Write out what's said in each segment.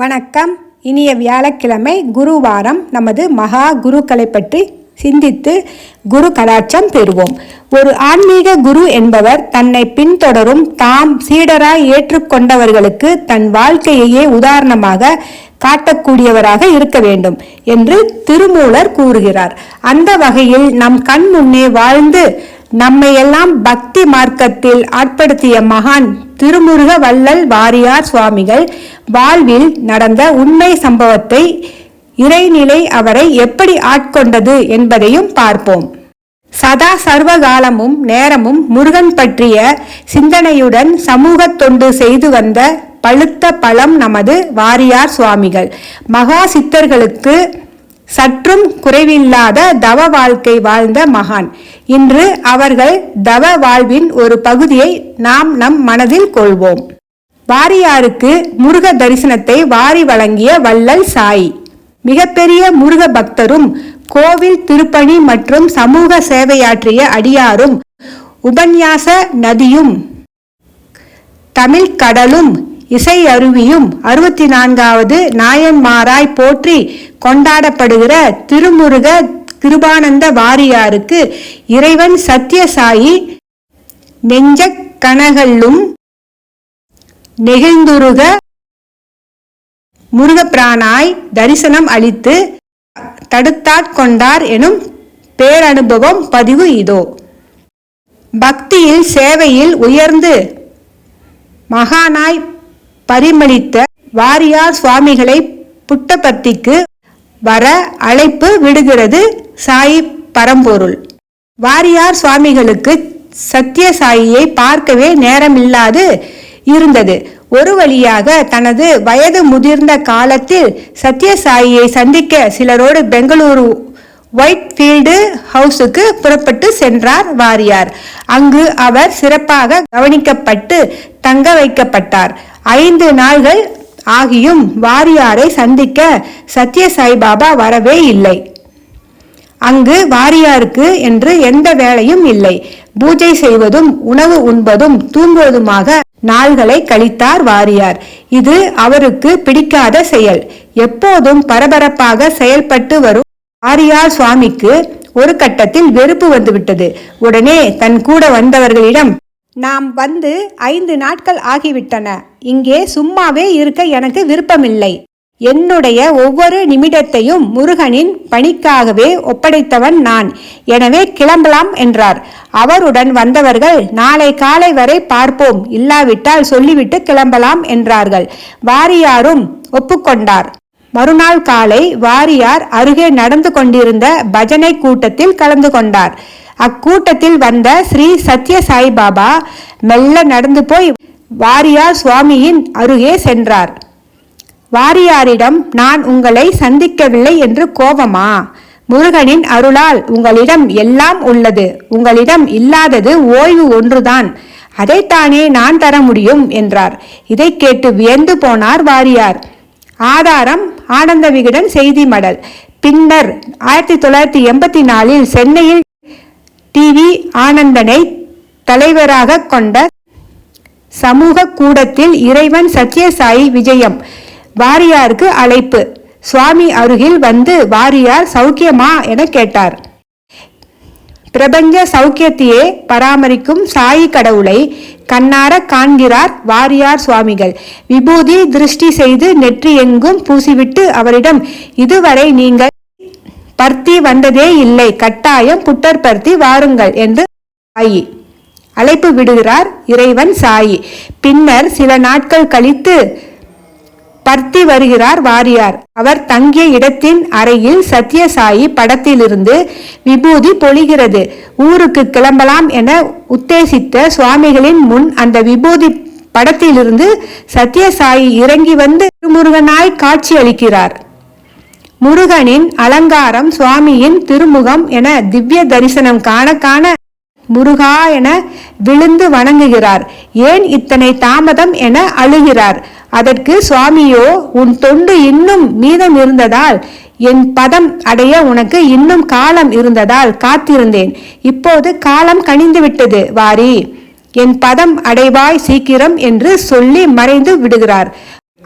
வணக்கம். இனிய வியாழக்கிழமை குருவாரம். நமது மகா குருக்களை பற்றி சிந்தித்து குரு கடாட்சம் பெறுவோம். ஒரு ஆன்மீக குரு என்பவர் தன்னை பின்தொடரும் தாம் சீடராய் ஏற்றுக்கொண்டவர்களுக்கு தன் வாழ்க்கையையே உதாரணமாக காட்டக்கூடியவராக இருக்க வேண்டும் என்று திருமூலர் கூறுகிறார். அந்த வகையில் நம் கண் முன்னே வாழ்ந்து நம்மையெல்லாம் பக்தி மார்க்கத்தில் ஆட்படுத்திய மகான் திருமுருக வள்ளல் வாரியார் சுவாமிகள் வாழ்வில் நடந்த உண்மை சம்பவத்தை இறைநிலை அவரை எப்படி ஆட்கொண்டது என்பதையும் பார்ப்போம். சதா சர்வகாலமும் நேரமும் முருகன் பற்றிய சிந்தனையுடன் சமூக தொண்டு செய்து வந்த பழுத்த பழம் நமது வாரியார் சுவாமிகள். மகா சித்தர்களுக்கு சற்றும் குறைவில்லாத தவ வாழ்க்கை வாழ்ந்த மகான். இன்று அவர்கள் தவ வாழ்வின் ஒரு பகுதியை நாம் நம் மனதில் கொள்வோம். வாரியாருக்கு முருக தரிசனத்தை வாரி வழங்கிய வள்ளல் சாய். மிகப்பெரிய முருக பக்தரும் கோவில் திருப்பணி மற்றும் சமூக சேவையாற்றிய அடியாரும் உபன்யாச நதியும் தமிழ் கடலும் இசை அருவியும் அறுபத்தி நான்காவது நாயன்மாராய் போற்றி கொண்டாடப்படுகிற திருமுருக கிருபானந்த வாரியாருக்கு இறைவன் சத்யசாயி நெஞ்ச கனகல்லும் நெகிழ்ந்துருக முருகப்பிரானாய் தரிசனம் அளித்து தடுத்தாட்கொண்டார் எனும் பேரனுபவம் பதிவு இதோ. பக்தியில் சேவையில் உயர்ந்து மகானாய் பரிமளித்த வாரியார் சுவாமிகளை புட்டபர்த்திக்கு வர அழைப்பு விடுகிறது சாயி பரம்பொருள். வாரியார் சுவாமிகளுக்கு சத்யசாயியை பார்க்கவே நேரமில்லாது இருந்தது. ஒரு வழியாக தனது வயது முதிர்ந்த காலத்தில் சத்யசாயியை சந்திக்க சிலரோடு பெங்களூரு ஒயிட் ஃபீல்டு ஹவுஸுக்கு புறப்பட்டு சென்றார் வாரியார். அங்கு அவர் சிறப்பாக கவனிக்கப்பட்டு தங்க வைக்கப்பட்டார். ஐந்து நாள்கள் ஆகியும் வாரியாரை சந்திக்க சத்ய சாய்பாபா வரவே இல்லை. அங்கு வாரியாருக்கு என்று எந்த வேலையும் இல்லை. பூஜை செய்வதும் உணவு உண்பதும் தூங்குவதுமாக நாள்களை கழித்தார் வாரியார். இது அவருக்கு பிடிக்காத செயல். எப்போதும் பரபரப்பாக செயல்பட்டு வரும் வாரியார் சுவாமிக்கு ஒரு கட்டத்தில் வெறுப்பு வந்துவிட்டது. உடனே தன் கூட வந்தவர்களிடம் நாம் வந்து ஐந்து நாட்கள் ஆகிவிட்டன. இங்கே சும்மாவே இருக்க எனக்கு விருப்பமில்லை. என்னுடைய ஒவ்வொரு நிமிடத்தையும் முருகனின் பணிக்காகவே ஒப்படைத்தவன் நான். எனவே கிளம்பலாம் என்றார். அவருடன் வந்தவர்கள் நாளை காலை வரை பார்ப்போம். இல்லாவிட்டால் சொல்லிவிட்டு கிளம்பலாம் என்றார்கள். வாரியாரும் ஒப்புக்கொண்டார். மறுநாள் காலை வாரியார் அருகே நடந்து கொண்டிருந்த பஜனை கூட்டத்தில் கலந்து கொண்டார். அக்கூட்டத்தில் வந்த ஸ்ரீ சத்ய சாய்பாபா மெல்ல நடந்து போய் வாரியார் சுவாமியின் அருகே சென்றார். வாரியாரிடம் நான் உங்களை சந்திக்கவில்லை என்று கோபமா? முருகனின் அருளால் உங்களிடம் எல்லாம் உள்ளது. உங்களிடம் இல்லாதது ஓய்வு ஒன்றுதான். அதைத்தானே நான் தர முடியும்? என்றார். இதை கேட்டு வியந்து போனார் வாரியார். ஆதாரம் ஆனந்த விகடன் செய்தி மடல். பின்னர் ஆயிரத்தி தொள்ளாயிரத்தி எண்பத்தி நாலில் சென்னையில் டிவி ஆனந்தனை தலைவராக கொண்ட சமூக கூடத்தில் இறைவன் சத்யசாயி விஜயம். வாரியாருக்கு அழைப்பு. சுவாமி அருகில் வந்து வாரியார் சௌக்கியமா என கேட்டார். பிரபஞ்ச சௌக்கியத்தையே பராமரிக்கும் சாயி கடவுளை கண்ணார காண்கிறார் வாரியார் சுவாமிகள். விபூதி திருஷ்டி செய்து நெற்றி எங்கும் பூசிவிட்டு அவரிடம் இதுவரை நீங்கள் பர்த்தி வந்ததே இல்லை கட்டாயம் புட்டர் பர்த்தி வாருங்கள் என்று ஆயி. அழைப்பு விடுகிறார் இறைவன் சாயி. பின்னர் சில நாட்கள் கழித்து பர்த்தி வருகிறார் வாரியார். அவர் தங்கிய இடத்தின் அறையில் சத்யசாயி படத்திலிருந்து விபூதி பொழிகிறது. ஊருக்கு கிளம்பலாம் என உத்தேசித்த சுவாமிகளின் முன் அந்த விபூதி படத்திலிருந்து சத்யசாயி இறங்கி வந்து திருமுருகனாய் காட்சி அளிக்கிறார். முருகனின் அலங்காரம் சுவாமியின் திருமுகம் என திவ்ய தரிசனம் காண காண முருகா என விழுந்து வணங்குகிறார். ஏன் இத்தனை தாமதம் என அழுகிறார். அதற்கு சுவாமியோ உன் தொண்டு இன்னும் மீதம் இருந்ததால் என் பதம் அடைய உனக்கு இன்னும் காலம் இருந்ததால் காத்திருந்தேன். இப்போது காலம் கனிந்து விட்டது வாரி. என் பதம் அடைவாய் சீக்கிரம் என்று சொல்லி மறைந்து விடுகிறார்.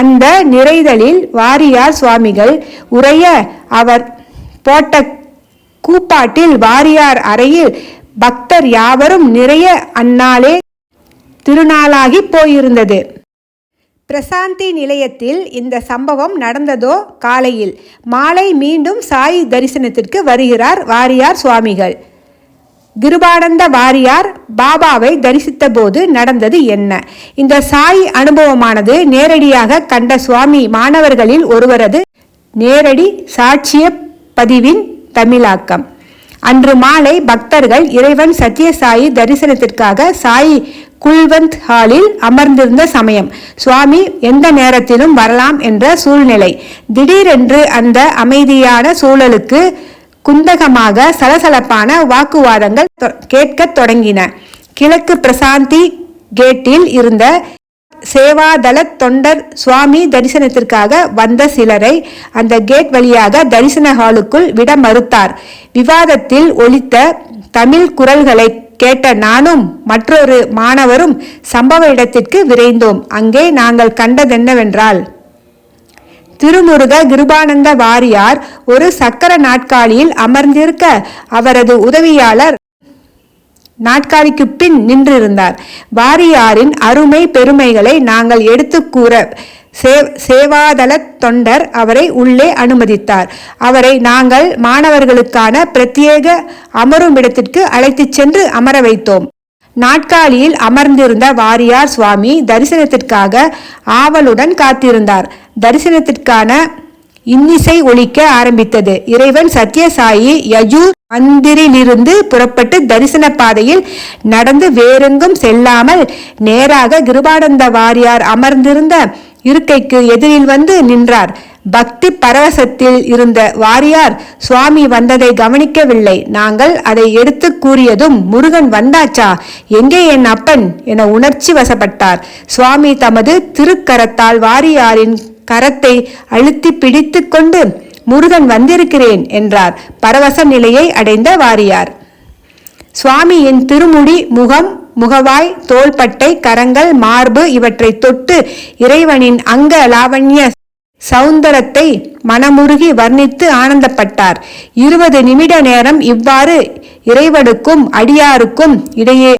அந்த நிறைதலில் வாரியார் சுவாமிகள் உரைய அவர் போட்ட கூப்பாட்டில் வாரியார் அறையில் பக்தர் யாவரும் நிறைய அந்நாளே திருநாளாகி போயிருந்தது. பிரசாந்தி நிலையத்தில் இந்த சம்பவம் நடந்ததோ காலையில். மாலை மீண்டும் சாய் தரிசனத்திற்கு வருகிறார் வாரியார் சுவாமிகள். கிருபானந்த வாரியார் பாபாவை தரிசித்த போது நடந்தது என்ன? இந்த சாய் அனுபவமானது நேரடியாக கண்ட சுவாமி மாணவர்களில் ஒருவரது நேரடி சாட்சிய பதிவின் தமிழாக்கம். அன்று மாலை பக்தர்கள் இறைவன் சத்யசாயி தரிசனத்திற்காக சாயி குல்வந்த் ஹாலில் அமர்ந்திருந்த சமயம். சுவாமி எந்த நேரத்திலும் வரலாம் என்ற சூழ்நிலை. திடீரென்று அந்த அமைதியான சூழலுக்கு குந்தகமாக சலசலப்பான வாக்குவாதங்கள் கேட்கத் தொடங்கின. கிழக்கு பிரசாந்தி கேட்டில் இருந்த சேவாதள தொண்டர் சுவாமி தரிசனத்திற்காக வந்த சிலரை அந்த கேட் வழியாக தரிசன ஹாலுக்குள் விட மறுத்தார். விவாதத்தில் ஒலித்த தமிழ் குரல்களை கேட்ட நானும் மற்றொரு மாணவரும் சம்பவ இடத்திற்கு விரைந்தோம். அங்கே நாங்கள் கண்டதென்னவென்றால் திருமுருக கிருபானந்த வாரியார் ஒரு சக்கர நாட்காலியில் அமர்ந்திருக்க அவரது உதவியாளர் நாட்காலிக்கு பின் நின்றிருந்தார். வாரியாரின் அருமை பெருமைகளை நாங்கள் எடுத்து கூற சே சேவாதள தொண்டர் அவரை உள்ளே அனுமதித்தார். அவரை நாங்கள் மாணவர்களுக்கான பிரத்யேக அமரும் இடத்திற்கு அழைத்துச் சென்று அமர வைத்தோம். நாட்காலியில் அமர்ந்திருந்த வாரியார் சுவாமி தரிசனத்திற்காக ஆவலுடன் காத்திருந்தார். தரிசனத்திற்கான இன்னிசை ஒழிக்க ஆரம்பித்தது. இறைவன் சத்யசாயி யஜூர் மந்திரிலிருந்து புறப்பட்டு தரிசன பாதையில் நடந்து வேறெங்கும் செல்லாமல் நேராக கிருபானந்த வாரியார் அமர்ந்திருந்த இருக்கைக்கு எதிரில் வந்து நின்றார். பக்தி பரவசத்தில் இருந்த வாரியார் சுவாமி வந்ததை கவனிக்கவில்லை. நாங்கள் அதை எடுத்து கூறியதும் முருகன் வந்தாச்சா? எங்கே என் அப்பன்? என உணர்ச்சி வசப்பட்டார். சுவாமி தமது திருக்கரத்தால் வாரியாரின் கரத்தை அழுத்தி பிடித்து கொண்டு முருகன் வந்திருக்கிறேன் என்றார். பரவச நிலையை அடைந்த வாரியார். சுவாமியின் திருமுடி முகம் முகவாய் தோள்பட்டை கரங்கள் மார்பு இவற்றை தொட்டு இறைவனின் அங்க லாவண்ய சௌந்தரத்தை மனமுருகி வர்ணித்து ஆனந்தப்பட்டார். இருபது நிமிட நேரம் இவ்வாறு இறைவனுக்கும் அடியாருக்கும் இடையே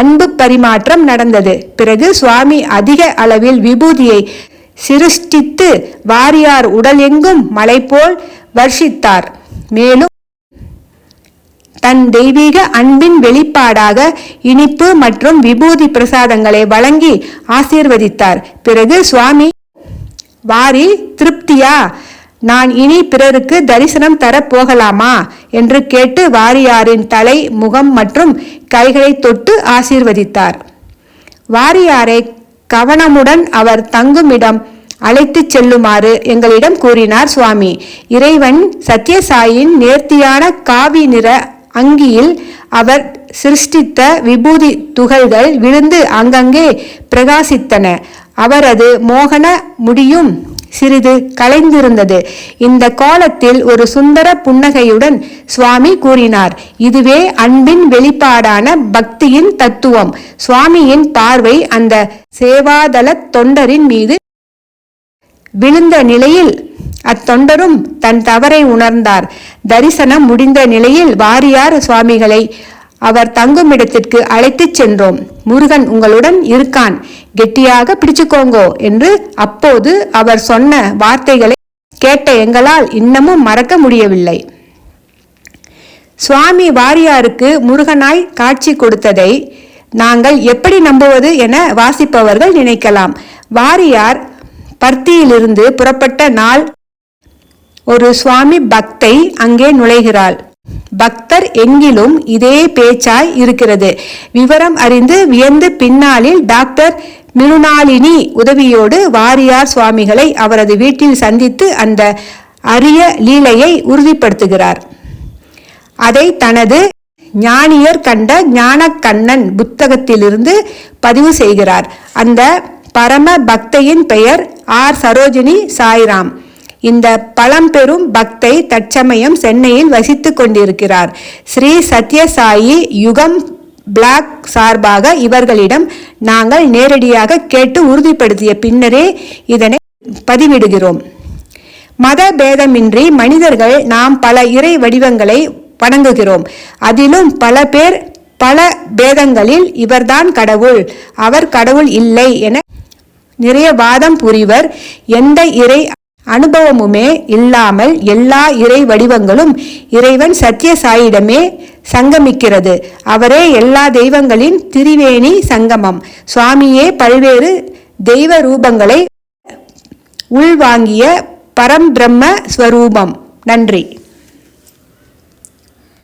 அன்பு பரிமாற்றம் நடந்தது. பிறகு சுவாமி அதிக அளவில் விபூதியை சிருஷ்டித்து வாரியார் உடல் எங்கும் மலை போல் வர்ஷித்தார். மேலும் தன் தெய்வீக அன்பின் வெளிப்பாடாக இனிப்பு மற்றும் விபூதி பிரசாதங்களை வழங்கி ஆசீர்வதித்தார். பிறகு சுவாமி வாரி திருப்தியா? நான் இனி பிறருக்கு தரிசனம் தரப் போகலாமா? என்று கேட்டு வாரியாரின் தலை முகம் மற்றும் கைகளை தொட்டு ஆசீர்வதித்தார். வாரியாரை கவனமுடன் அவர் தங்குமிடம் அழைத்துச் செல்லுமாறு எங்களிடம் கூறினார் சுவாமி. இறைவன் சத்யசாயின் நேர்த்தியான காவி நிற அங்கியில் அவர் சிருஷ்டித்த விபூதி துகள்கள் விழுந்து அங்கங்கே பிரகாசித்தன. அவரது மோகன முடியும் சிறிது கலைந்திருந்தது. இந்த கோலத்தில் ஒரு சுந்தர புன்னகையுடன் சுவாமி கூறினார் இதுவே அன்பின் வெளிப்பாடான பக்தியின் தத்துவம். சுவாமியின் பார்வை அந்த சேவாதல தொண்டரின் மீது விழுந்த நிலையில் அத்தொண்டரும் தன் தவறை உணர்ந்தார். தரிசனம் முடிந்த நிலையில் வாரியார் சுவாமிகளை அவர் தங்கும் இடத்திற்கு அழைத்துச் சென்றோம். முருகன் உங்களுடன் இருக்கான். கெட்டியாக பிடிச்சுக்கோங்கோ என்று அப்போது அவர் சொன்ன வார்த்தைகளை கேட்ட எங்களால் இன்னமும் மறக்க முடியவில்லை. சுவாமி வாரியாருக்கு முருகனாய் காட்சி கொடுத்ததை நாங்கள் எப்படி நம்புவது என வாசிப்பவர்கள் நினைக்கலாம். வாரியார் பர்த்தியிலிருந்து புறப்பட்ட நாள் ஒரு சுவாமி பக்தை அங்கே நுழைகிறாள். பக்தர் எங்கிலும் இதே பேச்சாய் இருக்கிறது. விவரம் அறிந்து வியந்து பின்னாளில் டாக்டர் மிருணாலினி உதவியோடு வாரியார் சுவாமிகளை அவரது வீட்டில் சந்தித்து அந்த அரிய லீலையை உறுதிப்படுத்துகிறார். அதை தனது ஞானியர் கண்ட ஞானக்கண்ணன் புத்தகத்திலிருந்து பதிவு செய்கிறார். அந்த பரம பக்தையின் பெயர் ஆர் சரோஜினி சாய்ராம். இந்த பழம்பெரும் பக்தை தற்சமயம் சென்னையில் வசித்து கொண்டிருக்கிறார். ஸ்ரீ சத்யசாயி யுகம் பிளாக் சார்பாக இவர்களிடம் நாங்கள் நேரடியாக கேட்டு உறுதிப்படுத்திய பின்னரே இதனை பதிவிடுகிறோம். மத பேதமின்றி மனிதர்கள் நாம் பல இறை வடிவங்களை வணங்குகிறோம். அதிலும் பல பேர் பல பேதங்களில் இவர்தான் கடவுள். அவர் கடவுள் இல்லை என நிறைய வாதம் புரிவர். எந்த இறை அனுபவமுமே இல்லாமல் எல்லா இறை வடிவங்களும் இறைவன் சத்யசாயிடமே சங்கமிக்கிறது. அவரே எல்லா தெய்வங்களின் திரிவேணி சங்கமம். சுவாமியே பல்வேறு தெய்வ ரூபங்களை உள்வாங்கிய பரம்பிரம்ம ஸ்வரூபம். நன்றி.